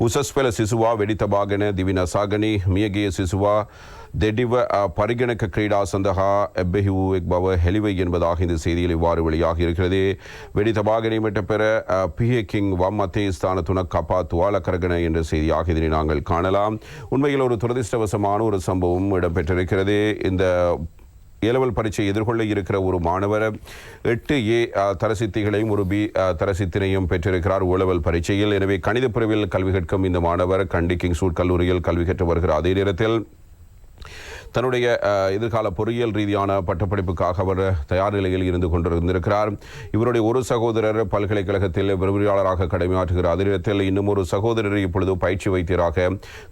උසස් පෙළ සිසුවා වෙඩිතබාගෙන දිවි නසාගනී මියගිය සිසුවා දෙඩිව அ, பரிகணக்க கிரீடா சந்தகா எப்பெஹி எக் பவ ஹெலிவை என்பதாக இந்த செய்தியில் இவ்வாறு வெளியாகி இருக்கிறது வெடித்தபாகனை மீட்ட பெற பிஹே கிங் வம் மத்தியஸ்தான துணக் கப்பா துவால கரகன என்ற செய்தியாக இதனை நாங்கள் காணலாம் உண்மையில் ஒரு துரதிர்ஷ்டவசமான ஒரு சம்பவம் இடம்பெற்றிருக்கிறது இந்த ஏலவல் பரீட்சை எதிர்கொள்ள இருக்கிற ஒரு மாணவர் எட்டு ஏ தரசித்திகளையும் ஒரு பி தரசித்தினையும் பெற்றிருக்கிறார் ஓலவல் பரீட்சையில். எனவே கணித பிரிவில் கல்வி கற்கும் இந்த மாணவர் கண்டி கிங்ஸ்வுட் கல்லூரியில் கல்வி கற்று வருகிறார். அதே நேரத்தில் தன்னுடைய எதிர்கால பொறியியல் ரீதியான பட்டப்படிப்புக்காக அவர் தயார் நிலையில் இருந்து கொண்டிருந்திருக்கிறார். இவருடைய ஒரு சகோதரர் பல்கலைக்கழகத்தில் விரிவுரையாளராக கடமையாற்றுகிறார். அதே நேரத்தில் இன்னும் ஒரு சகோதரர் இப்பொழுது பயிற்சி வைத்தியராக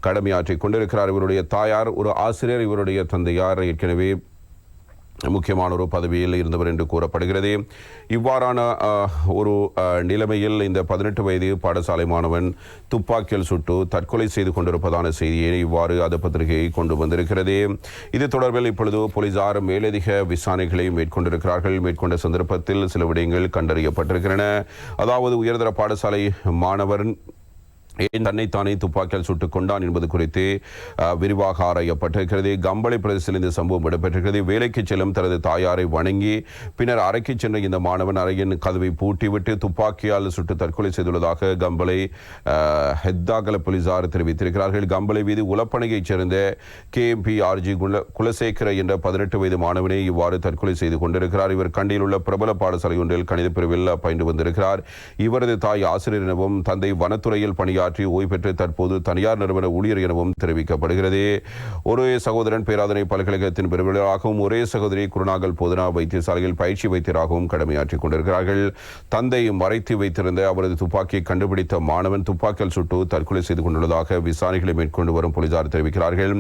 கடமையாற்றி கொண்டிருக்கிறார். இவருடைய தாயார் ஒரு ஆசிரியர் இவருடைய தந்தையார். ஏற்கனவே முக்கியமான ஒரு பதவியில் இருந்தவர் என்று கூறப்படுகிறது. இவ்வாறான ஒரு நிலைமையில் இந்த பதினெட்டு வயது பாடசாலை மாணவன் துப்பாக்கியில் சுட்டு தற்கொலை செய்து கொண்டிருப்பதான செய்தியை இவ்வாறு அது பத்திரிகை கொண்டு வந்திருக்கிறது. இது தொடர்பில் இப்பொழுது போலீசார் மேலதிக விசாரணைகளை மேற்கொண்டிருக்கிறார்கள். மேற்கொண்ட சந்தர்ப்பத்தில் சில விடயங்கள் கண்டறியப்பட்டிருக்கின்றன. அதாவது உயர்தர பாடசாலை மாணவர் ஏன் தன்னைத்தானே துப்பாக்கியால் சுட்டுக் கொண்டான் என்பது குறித்து விரிவாக ஆராயப்பட்டிருக்கிறது. கம்பளை பிரதேசத்தில் இந்த சம்பவம் இடம்பெற்றிருக்கிறது. வேலைக்கு செல்லும் தனது தாயாரை வணங்கி பின்னர் அறைக்கு சென்ற இந்த மாணவன் அறையின் கதவை பூட்டிவிட்டு துப்பாக்கியால் சுட்டு தற்கொலை செய்துள்ளதாக கம்பளை ஹெத்தாகல போலீசார் தெரிவித்திருக்கிறார்கள். கம்பளை வீதி உலப்பனையைச் சேர்ந்த கேஎம்பி ஆர்ஜி குல குலசேகர என்ற பதினெட்டு வயது மாணவனை இவ்வாறு தற்கொலை செய்து கொண்டிருக்கிறார். இவர் கண்டியில் உள்ள பிரபல பாடசாலை ஒன்றில் கணித பிரிவில் பயின்று வந்திருக்கிறார். இவரது தாய் ஆசிரியர் எனவும் தந்தை வனத்துறையில் பணியாற்றி ஓய்வு பெற்று தற்போது தனியார் நிறுவன ஊழியர் எனவும் தெரிவிக்கப்படுகிறது. ஒரே சகோதரன் பேராதனை பல்கலைக்கழகத்தின் பிரிவினராகவும் ஒரே சகோதரி குருநாகல் போதனா வைத்தியசாலையில் பயிற்சி வைத்தியராகவும் கடமையாற்றிக் கொண்டிருக்கிறார்கள். தந்தை மறைத்து வைத்திருந்த அவரது துப்பாக்கியை கண்டுபிடித்த மாணவன் துப்பாக்கியால் சுட்டு தற்கொலை செய்து கொண்டுள்ளதாக விசாரணைகளை மேற்கொண்டு வரும் போலீசார் தெரிவிக்கிறார்கள்.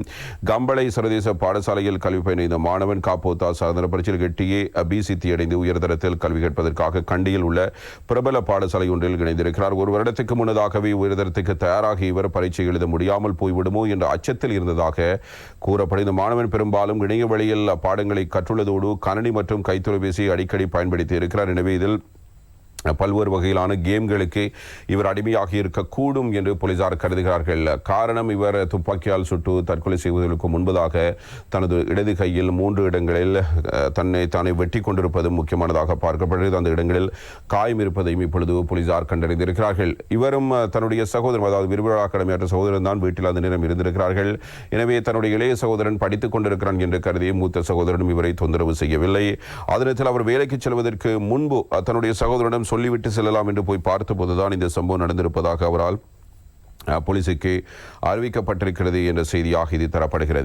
கம்பளை சர்வதேச பாடசாலையில் கல்வி பயின்ற இந்த மாணவன் காப்போத்தா சாதன பரீட்சையில் எட்டியே அபிசித்தி அடைந்து உயர்தரத்தில் கல்வி கற்பதற்காக கண்டியில் உள்ள பிரபல பாடசாலை ஒன்றில் இணைந்திருக்கிறார். ஒரு வருடத்துக்கு முன்னதாகவே உயர்தரத்தில் உயர்தரத்துக்கு தயாராகி இவர் பரீட்சை எழுத முடியாமல் போய்விடுமோ என்ற அச்சத்தில் இருந்ததாக கூறப்படுகிறது மாணவன் பெரும்பாலும் இணைய வழியில் பாடங்களை கற்றுள்ளதோடு கணனி மற்றும் கைத்தொலைபேசியை அடிக்கடி பயன்படுத்தி இருக்கிறார். எனவே இதில் பல்வேறு வகையிலான கேம்களுக்கு இவர் அடிமையாகி இருக்கக்கூடும் என்று போலீசார் கருதுகிறார்கள். காரணம் இவர் துப்பாக்கியால் சுட்டு தற்கொலை செய்வதற்கு முன்பதாக தனது இடது கையில் மூன்று இடங்களில் தன்னை தானே வெட்டி கொண்டிருப்பதும் முக்கியமானதாக பார்க்கப்படுகிறது. அந்த இடங்களில் காயம் இருப்பதையும் இப்பொழுது போலீசார் கண்டறிந்திருக்கிறார்கள். இவரும் தன்னுடைய சகோதரன் அதாவது விரிவுரை கடமையாற்ற சகோதரன் தான் வீட்டில் அந்த நேரம் இருந்திருக்கிறார்கள். எனவே தன்னுடைய இளைய சகோதரன் படித்துக் கொண்டிருக்கிறான் என்று கருதி மூத்த சகோதரனும் இவரை தொந்தரவு செய்யவில்லை. அதனத்தில் அவர் வேலைக்கு செல்வதற்கு முன்பு தன்னுடைய சகோதரனும் சொல்லிவிட்டு செல்லலாம் என்று போய் பார்த்தபோதுதான் இந்த சம்பவம் நடந்திருப்பதாக அவரால் போலீசுக்கு அறிவிக்கப்பட்டிருக்கிறது என்ற செய்தியாக இது தரப்படுகிறது.